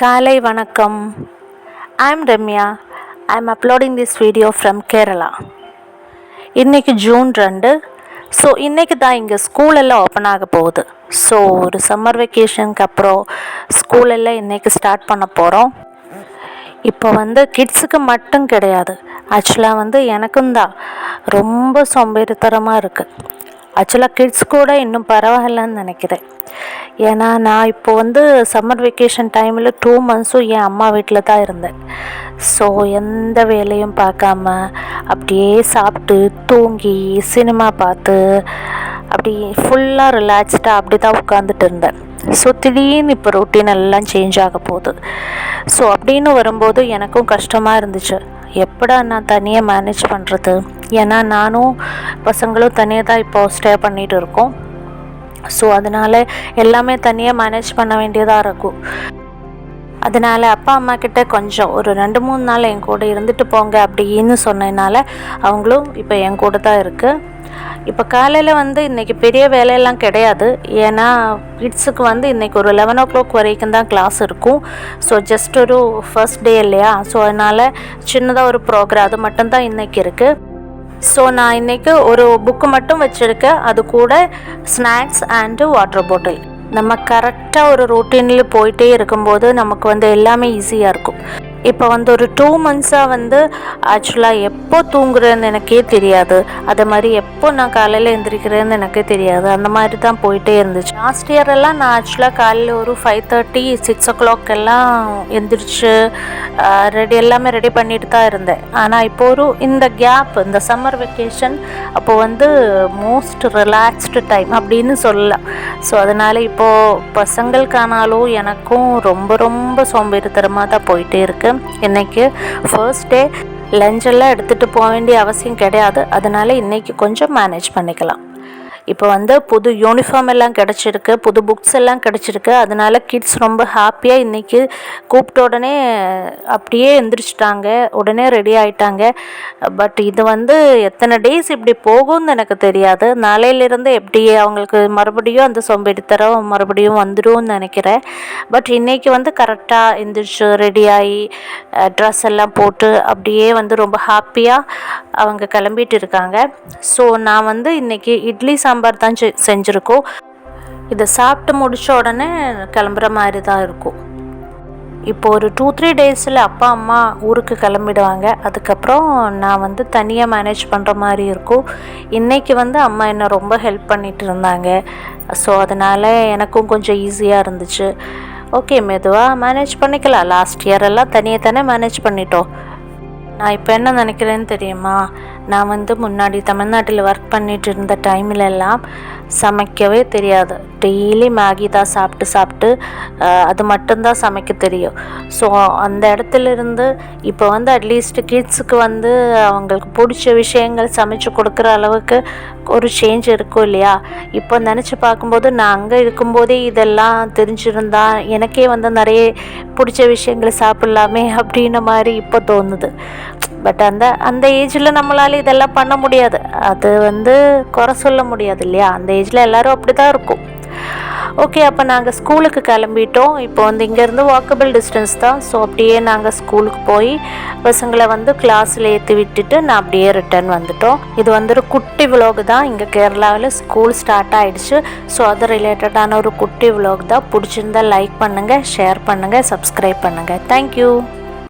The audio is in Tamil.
காலை வணக்கம். I am Ramya I am uploading this video from Kerala இன்றைக்கி ஜூன் ரெண்டு. ஸோ இன்றைக்கி தான் இங்கே ஸ்கூல் எல்லாம் ஓப்பன் ஆக போகுது. ஸோ ஒரு சம்மர் வெக்கேஷனுக்கு அப்புறம் ஸ்கூல் எல்லாம் இன்றைக்கி ஸ்டார்ட் பண்ண போகிறோம் இப்போ வந்து கிட்ஸுக்கு மட்டும் கிடையாது. ஆக்சுவலாக வந்து எனக்கும் தான். ரொம்ப சோம்பேறித்தனமாக இருக்குது ஆக்சுவலாக கிட்ஸ் கூட இன்னும் பரவாயில்லன்னு நினைக்கிறேன். ஏன்னா நான் இப்போ வந்து சம்மர் வெக்கேஷன் டைமில் டூ மந்த்ஸும் என் அம்மா வீட்டில் தான் இருந்தேன். ஸோ எந்த வேலையும் பார்க்காம அப்படியே சாப்பிட்டு தூங்கி சினிமா பார்த்து அப்படி ஃபுல்லாக ரிலாக்ஸ்டாக அப்படி தான் உட்காந்துட்டு இருந்தேன். ஸோ திடீர்னு இப்போ ரொட்டீன் எல்லாம் சேஞ்ச் ஆக போகுது. ஸோ அப்படின்னு வரும்போது எனக்கும் கஷ்டமாக இருந்துச்சு. எப்படா நான் தனியாக மேனேஜ் பண்ணுறது ஏன்னா நானும் பசங்களும் தனியாக தான் இப்போ ஸ்டே பண்ணிகிட்டு இருக்கோம். ஸோ அதனால் எல்லாமே தனியாக மேனேஜ் பண்ண வேண்டியதாக இருக்கும். அதனால் அப்பா அம்மா கிட்ட கொஞ்சம் ஒரு ரெண்டு மூணு நாள் என் கூட இருந்துட்டு போங்க அப்படின்னு சொன்னதுனால அவங்களும் இப்போ என் கூட தான் இருக்குது இப்போ காலையில் வந்து இன்றைக்கி பெரிய வேலையெல்லாம் கிடையாது. ஏன்னா கிட்ஸுக்கு வந்து இன்றைக்கி ஒரு லெவன் ஓ கிளாக் வரைக்கும் தான் கிளாஸ் இருக்கும். ஸோ ஜஸ்ட் ஒரு ஃபர்ஸ்ட் டே இல்லையா? ஸோ அதனால் சின்னதாக ஒரு ப்ரோக்ராம் அது மட்டும்தான் இன்றைக்கி இருக்குது ஸோ நான் இன்றைக்கி ஒரு புக்கு மட்டும் வச்சுருக்கேன். அது கூட ஸ்நாக்ஸ் அண்டு வாட்டர் பாட்டில் நம்ம கரெக்டாக ஒரு ரொட்டீனில் போயிட்டே இருக்கும்போது நமக்கு வந்து எல்லாமே ஈஸியாக இருக்கும். இப்போ வந்து ஒரு டூ மந்த்ஸாக வந்து ஆக்சுவலாக எப்போ தூங்குறேன்னு எனக்கே தெரியாது. அதே மாதிரி எப்போ நான் காலையில் எந்திரிக்கிறேன்னு எனக்கே தெரியாது. அந்த மாதிரி தான் போயிட்டே இருந்துச்சு. லாஸ்ட் இயரெல்லாம் நான் ஆக்சுவலாக காலையில் ஒரு five thirty six o'clock எல்லாம் எந்திரிச்சு ரெடி எல்லாமே ரெடி பண்ணிட்டு தான் இருந்தேன். ஆனால் இப்போ ஒரு இந்த கேப் இந்த சம்மர் வெக்கேஷன் அப்போ வந்து மோஸ்ட் ரிலாக்ஸ்டு டைம் அப்படின்னு சொல்லலாம். ஸோ அதனால் இப்போது பசங்களுக்கானாலும் எனக்கும் ரொம்ப ரொம்ப சோம்பேறித்தனமாக தான் போயிட்டே இருக்குது இன்றைக்கி ஃபர்ஸ்ட் டே லஞ்செல்லாம் எடுத்துகிட்டு போக வேண்டிய அவசியம் கிடையாது. அதனால் இன்றைக்கி கொஞ்சம் மேனேஜ் பண்ணிக்கலாம். இப்போ வந்து புது யூனிஃபார்ம் எல்லாம் கிடச்சிருக்கு புது புக்ஸ் எல்லாம் கிடச்சிருக்கு. அதனால கிட்ஸ் ரொம்ப ஹாப்பியாக இன்றைக்கி கூப்பிட்ட உடனே அப்படியே எந்திரிச்சிட்டாங்க. உடனே ரெடி ஆயிட்டாங்க. பட் இது வந்து எத்தனை டேஸ் இப்படி போகும்னு எனக்கு தெரியாது. நாளையிலிருந்து எப்படி அவங்களுக்கு மறுபடியும் அந்த சோம்பேறித்தரம் மறுபடியும் வந்துடும் நினைக்கிறேன். பட் இன்றைக்கி வந்து கரெக்டாக எந்திரிச்சு ரெடியாகி ட்ரெஸ் எல்லாம் போட்டு அப்படியே வந்து ரொம்ப ஹாப்பியாக அவங்க கிளம்பிட்டு இருக்காங்க. ஸோ நான் வந்து இன்றைக்கி இட்லி சாம்பார் தான் செ- செஞ்சுருக்கோம். இதை சாப்பிட்டு முடிச்ச உடனே கிளம்புற மாதிரி தான் இருக்கும். இப்போ ஒரு டூ த்ரீ டேஸில் அப்பா அம்மா ஊருக்கு கிளம்பிடுவாங்க. அதுக்கப்புறம் நான் வந்து தனியாக மேனேஜ் பண்ணுற மாதிரி இருக்கும். இன்றைக்கி வந்து அம்மா என்னை ரொம்ப ஹெல்ப் பண்ணிகிட்டு இருந்தாங்க. ஸோ அதனால் எனக்கும் கொஞ்சம் ஈஸியாக இருந்துச்சு. ஓகே மெதுவாக மேனேஜ் பண்ணிக்கலாம். லாஸ்ட் இயர் எல்லாம் தனியாக தானே மேனேஜ் பண்ணிட்டோம். நான் இப்போ என்ன நினைக்கிறேன்னு தெரியுமா? நான் வந்து முன்னாடி தமிழ்நாட்டில் ஒர்க் பண்ணிட்டு இருந்த டைம்லெல்லாம் சமைக்கவே தெரியாது. டெய்லி மேகி தான் சாப்பிட்டு சாப்பிட்டு அது மட்டும்தான் சமைக்க தெரியும். ஸோ அந்த இடத்துல இருந்து இப்போ வந்து அட்லீஸ்ட் கிட்ஸுக்கு வந்து அவங்களுக்கு பிடிச்ச விஷயங்கள் சமைச்சு கொடுக்குற அளவுக்கு ஒரு சேஞ்ச் இருக்கும் இல்லையா? இப்போ நினச்சி பார்க்கும்போது நான் அங்கே இருக்கும்போதே இதெல்லாம் தெரிஞ்சிருந்தா எனக்கே வந்து நிறைய பிடிச்ச விஷயங்களை சாப்பிட்லாமே அப்படின்ன மாதிரி இப்போ தோணுது. பட் அந்த அந்த ஏஜில் நம்மளால் இதெல்லாம் பண்ண முடியாது. அது வந்து குறை சொல்ல முடியாது இல்லையா? அந்த ஏஜில் எல்லாரும் அப்படி தான் இருக்கும். ஓகே அப்போ நாங்கள் ஸ்கூலுக்கு கிளம்பிட்டோம். இப்போ வந்து இங்கேருந்து வாக்கபிள் டிஸ்டன்ஸ் தான். ஸோ அப்படியே நாங்கள் ஸ்கூலுக்கு போய் பசங்களை வந்து கிளாஸில் ஏற்றி விட்டுட்டு நான் அப்படியே ரிட்டர்ன் வந்துட்டோம். இது வந்து ஒரு குட்டி விலாக் தான். இங்கே கேரளாவில் ஸ்கூல் ஸ்டார்ட் ஆகிடுச்சு ஸோ அது ரிலேட்டடான ஒரு குட்டி விலாக் தான். பிடிச்சிருந்தா லைக் பண்ணுங்கள் ஷேர் பண்ணுங்கள் சப்ஸ்கிரைப் பண்ணுங்கள் தேங்க்யூ